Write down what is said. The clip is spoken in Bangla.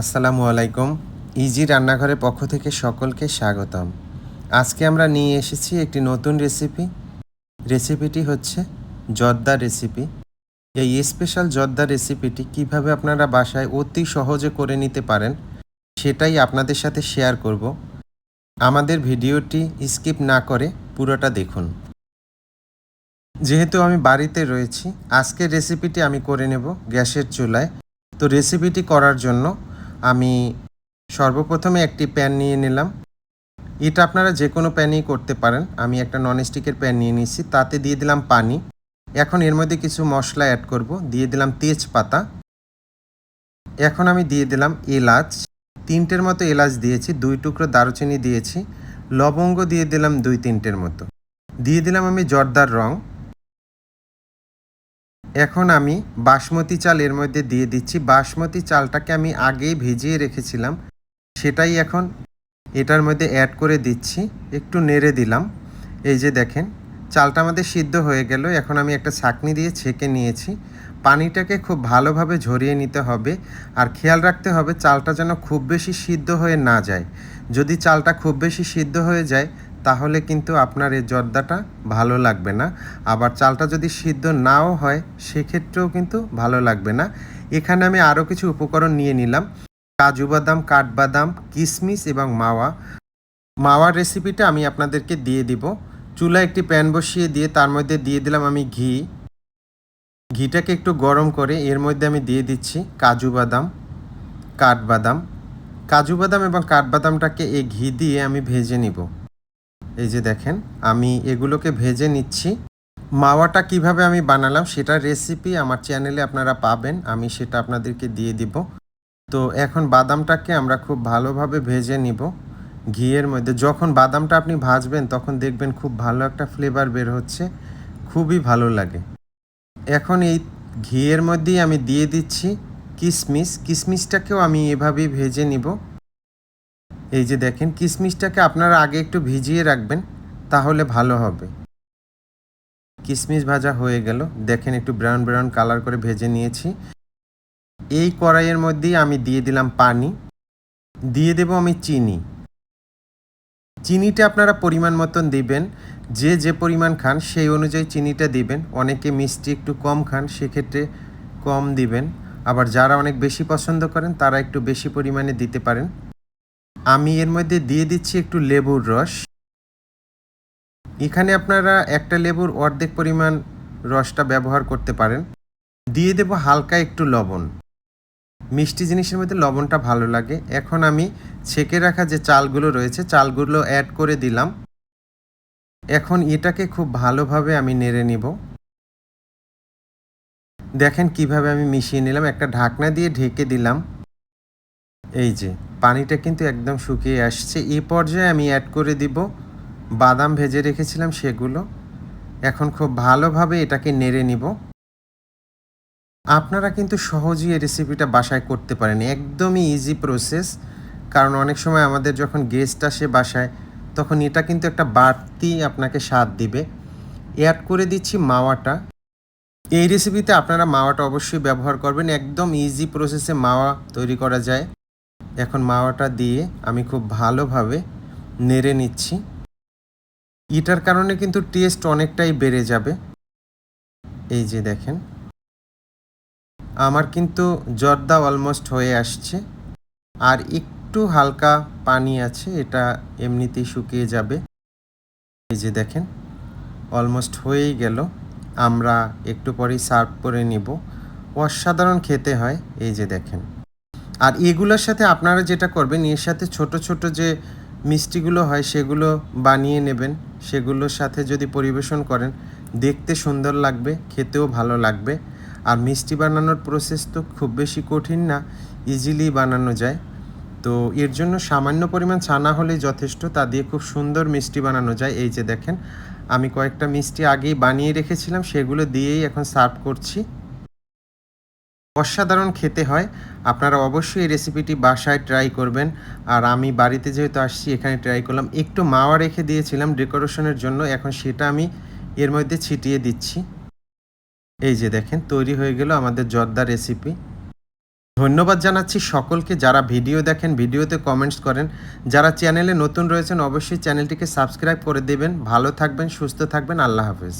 আসসালামু আলাইকুম। ইজি রান্নাঘরের পক্ষ থেকে সকলকে স্বাগতম। আজকে আমরা নিয়ে এসেছি একটি নতুন রেসিপি। রেসিপিটি হচ্ছে জর্দা রেসিপি। এই স্পেশাল জর্দা রেসিপিটি কীভাবে আপনারা বাসায় অতি সহজে করে নিতে পারেন, সেটাই আপনাদের সাথে শেয়ার করব। আমাদের ভিডিওটি স্কিপ না করে পুরোটা দেখুন। যেহেতু আমি বাড়িতে রয়েছি, আজকের রেসিপিটি আমি করে নেব গ্যাসের চুলায়। তো রেসিপিটি করার জন্য আমি সর্বপ্রথমে একটি প্যান নিয়ে নিলাম। এটা আপনারা যে কোনো প্যানেই করতে পারেন। আমি একটা ননস্টিকের প্যান নিয়ে নিয়েছি। তাতে দিয়ে দিলাম পানি। এখন এর মধ্যে কিছু মশলা অ্যাড করব। দিয়ে দিলাম তেজপাতা। এখন আমি দিয়ে দিলাম এলাচ। তিনটের মতো এলাচ দিয়েছি। দুই টুকরো দারুচিনি দিয়েছি। লবঙ্গ দিয়ে দিলাম দুই তিনটের মতো। দিয়ে দিলাম আমি জর্দার রং। এখন আমি বাসমতি চাল এর মধ্যে দিয়ে দিচ্ছি। বাসমতি চালটাকে আমি আগেই ভিজিয়ে রেখেছিলাম। সেটাই এখন এটার মধ্যে অ্যাড করে দিচ্ছি। একটু নেড়ে দিলাম। এই যে দেখেন, চালটা আমাদের সিদ্ধ হয়ে গেল। এখন আমি একটা ছাকনি দিয়ে ছেঁকে নিয়েছি। পানিটাকে খুব ভালোভাবে ঝরিয়ে নিতে হবে। আর খেয়াল রাখতে হবে, চালটা যেন খুব বেশি সিদ্ধ হয়ে না যায়। যদি চালটা খুব বেশি সিদ্ধ হয়ে যায় তাহলে কিন্তু আপনার এই জর্দাটা ভালো লাগবে না। আবার চালটা যদি সিদ্ধ নাও হয়, সেক্ষেত্রেও কিন্তু ভালো লাগবে না। এখানে আমি আরও কিছু উপকরণ নিয়ে নিলাম। কাজু বাদাম, কাঠবাদাম কিশমিশ এবং মাওয়া। মাওয়ার রেসিপিটা আমি আপনাদেরকে দিয়ে দিব। চুলা একটি প্যান বসিয়ে দিয়ে তার মধ্যে দিয়ে দিলাম আমি ঘি। ঘিটাকে একটু গরম করে এর মধ্যে আমি দিয়ে দিচ্ছি কাজু বাদাম, কাঠবাদাম। কাজু বাদাম এবং কাঠবাদামটাকে এই ঘি দিয়ে আমি ভেজে নিব। এই যে দেখেন, আমি এগুলোকে ভেজে নিচ্ছি। মাওয়াটা কীভাবে আমি বানালাম সেটার রেসিপি আমার চ্যানেলে আপনারা পাবেন, আমি সেটা আপনাদেরকে দিয়ে দিব। তো এখন বাদামটাকে আমরা খুব ভালোভাবে ভেজে নিব ঘিয়ের মধ্যে। যখন বাদামটা আপনি ভাজবেন, তখন দেখবেন খুব ভালো একটা ফ্লেভার বের হচ্ছে, খুবই ভালো লাগে। এখন এই ঘিয়ের মধ্যেই আমি দিয়ে দিচ্ছি কিশমিশ কিশমিশটাকেও আমি এভাবেই ভেজে নিব। এই যে দেখেন কিশমিশটাকে আপনারা আগে একটু ভিজিয়ে রাখবেন, তাহলে ভালো হবে। কিশমিশ ভাজা হয়ে গেল। দেখেন, একটু ব্রাউন ব্রাউন কালার করে ভেজে নিয়েছি। এই কড়াইয়ের মধ্যেই আমি দিয়ে দিলাম পানি। দিয়ে দেব আমি চিনি। চিনিটা আপনারা পরিমাণ মতন দিবেন। যে যে পরিমাণ খান, সেই অনুযায়ী চিনিটা দিবেন। অনেকে মিষ্টি একটু কম খান, সেক্ষেত্রে কম দিবেন। আবার যারা অনেক বেশি পছন্দ করেন, তারা একটু বেশি পরিমাণে দিতে পারেন। আমি এর মধ্যে দিয়ে দিচ্ছি একটু লেবুর রস। এখানে আপনারা একটা লেবুর অর্ধেক পরিমাণ রসটা ব্যবহার করতে পারেন। দিয়ে দেব হালকা একটু লবণ। মিষ্টি জিনিসের মধ্যে লবণটা ভালো লাগে। এখন আমি ছেঁকে রাখা যে চালগুলো রয়েছে, চালগুলো অ্যাড করে দিলাম। এখন এটাকে খুব ভালোভাবে আমি নেড়ে নিব। দেখেন কীভাবে আমি মিশিয়ে নিলাম। একটা ঢাকনা দিয়ে ঢেকে দিলাম। এই যে, পানিটা কিন্তু একদম শুকিয়ে আসছে। এই পর্যায়ে আমি অ্যাড করে দিব বাদাম ভেজে রেখেছিলাম সেগুলো। এখন খুব ভালোভাবে এটাকে নেড়ে নিব। আপনারা কিন্তু সহজেই এই রেসিপিটা বাসায় করতে পারেন। একদমই ইজি প্রসেস কারণ অনেক সময় আমাদের যখন গেস্ট আসে বাসায়, তখন এটা কিন্তু একটা বাড়তি আপনাকে স্বাদ দিবে। অ্যাড করে দিচ্ছি মাওয়াটা। এই রেসিপিতে আপনারা মাওয়াটা অবশ্যই ব্যবহার করবেন। একদম ইজি প্রসেসে মাওয়া তৈরি করা যায়। এখন মাওয়াটা দিয়ে আমি খুব ভালোভাবে নেড়ে নিচ্ছি। এটার কারণে কিন্তু টেস্ট অনেকটাই বেড়ে যাবে। এই যে দেখেন। আমার কিন্তু জর্দা অলমোস্ট হয়ে আসছে। আর একটু হালকা পানি আছে, এটা এমনিতেই শুকিয়ে যাবে। এই যে দেখেন, অলমোস্ট হয়েই গেল। আমরা একটু পরেই সার্ভ করে নিব। অসাধারণ খেতে হয়। এই যে দেখেন। আর এগুলোর সাথে আপনারা যেটা করবেন, এর সাথে ছোট ছোট যে মিষ্টিগুলো হয়, সেগুলো বানিয়ে নেবেন। সেগুলোর সাথে যদি পরিবেশন করেন, দেখতে সুন্দর লাগবে, খেতেও ভালো লাগবে। আর মিষ্টি বানানোর প্রসেস তো খুব বেশি কঠিন না ইজিলি বানানো যায়। তো এর জন্য সামান্য পরিমাণ ছানা হলেই যথেষ্ট, তা দিয়ে খুব সুন্দর মিষ্টি বানানো যায়। এই যে দেখেন, আমি কয়েকটা মিষ্টি আগেই বানিয়ে রেখেছিলাম, সেগুলো দিয়েই এখন সার্ভ করছি। অসাধারণ খেতে হয়। আপনারা অবশ্যই এই রেসিপিটি বাসায় ট্রাই করবেন। আর আমি বাড়িতে যেহেতু আসছি, এখানে ট্রাই করলাম। একটু মাওয়া রেখে দিয়েছিলাম ডেকোরেশনের জন্য। এখন সেটা আমি এর মধ্যে ছিটিয়ে দিচ্ছি। এই যে দেখেন, তৈরি হয়ে গেল আমাদের জর্দা রেসিপি ধন্যবাদ জানাচ্ছি সকলকে। যারা ভিডিও দেখেন, ভিডিওতে কমেন্টস করেন, যারা চ্যানেলে নতুন রয়েছেন, অবশ্যই চ্যানেলটিকে সাবস্ক্রাইব করে দেবেন। ভালো থাকবেন, সুস্থ থাকবেন। আল্লাহ হাফেজ।